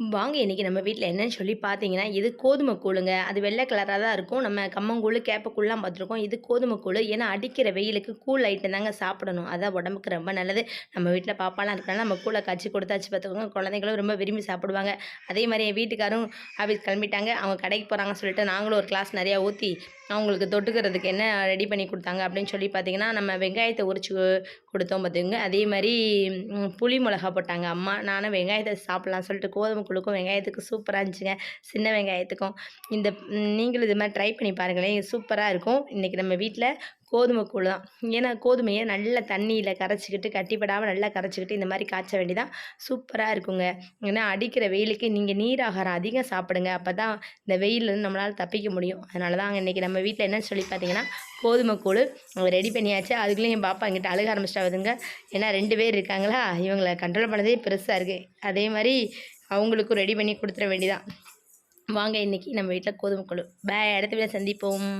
வாங்க இன்றைக்கி நம்ம வீட்டில் என்னன்னு சொல்லி பார்த்தீங்கன்னா இது கோதுமை கூழுங்க. அது வெள்ளை கலராக தான் இருக்கும். நம்ம கம்மங்கூழ் கேப்பக்கூழ்லாம் பார்த்துருக்கோம். இது கோதுமை கூழ். ஏன்னா அடிக்கிற வெயிலுக்கு கூழ் ஐட்டம் தாங்க சாப்பிடணும். அதான் உடம்புக்கு ரொம்ப நல்லது. நம்ம வீட்டில் பாப்பாலாம் இருக்கனால நம்ம கூழை காய்ச்சி கொடுத்தாச்சு பார்த்துக்கோங்க. குழந்தைங்களும் ரொம்ப விரும்பி சாப்பிடுவாங்க. அதே மாதிரி என் வீட்டுக்காரும் ஆஃபீஸ் கிளம்பிட்டாங்க. அவங்க கடைக்கு போகிறாங்கன்னு சொல்லிட்டு நாங்களும் ஒரு கிளாஸ் நிறையா ஊற்றி அவங்களுக்கு தொட்டுக்கிறதுக்கு என்ன ரெடி பண்ணி கொடுத்தாங்க அப்படின்னு சொல்லி பார்த்தீங்கன்னா நம்ம வெங்காயத்தை உரிச்சு கொடுத்தோம் பார்த்துங்க அதே மாதிரி புளி மிளகா போட்டாங்க. அம்மா நானும் வெங்காயத்தை சாப்பிட்லாம் சொல்லிட்டு கோதுமை குழுக்கும் வெங்காயத்துக்கு சூப்பராக இருந்துச்சுங்க. சின்ன வெங்காயத்துக்கும். இந்த நீங்களும் இது மாதிரி ட்ரை பண்ணி பாருங்களேன். சூப்பராக இருக்கும். இன்றைக்கி நம்ம வீட்டில் கோதுமை கூழ் தான். ஏன்னா கோதுமையை நல்லா தண்ணியில் கரைச்சிக்கிட்டு கட்டிப்படாமல் நல்லா கரைச்சிக்கிட்டு இந்த மாதிரி காய்ச்ச வேண்டிதான் சூப்பராக இருக்குங்க. ஏன்னா அடிக்கிற வெயிலுக்கு நீங்கள் நீர் ஆகாரம் அதிகம் சாப்பிடுங்க. அப்போ தான் இந்த வெயிலில் நம்மளால் தப்பிக்க முடியும். அதனால தான் இன்றைக்கி நம்ம வீட்டில் என்னன்னு சொல்லி பார்த்தீங்கன்னா கோதுமை கூழ் ரெடி பண்ணியாச்சு. அதுக்குள்ளேயும் என் பாப்பா எங்கிட்ட அழுக ஆரம்பிச்சிட்டாவதுங்க. ஏன்னா ரெண்டு பேர் இருக்காங்களா? இவங்களை கண்ட்ரோல் பண்ணதே பெருசாக இருக்குது அதே மாதிரி அவங்களுக்கும் ரெடி பண்ணி கொடுத்துட வேண்டியதான் வாங்க இன்றைக்கி நம்ம வீட்டில் கோதுமை கூழ். பே அடுத்த வீட்டில் சந்திப்போம்.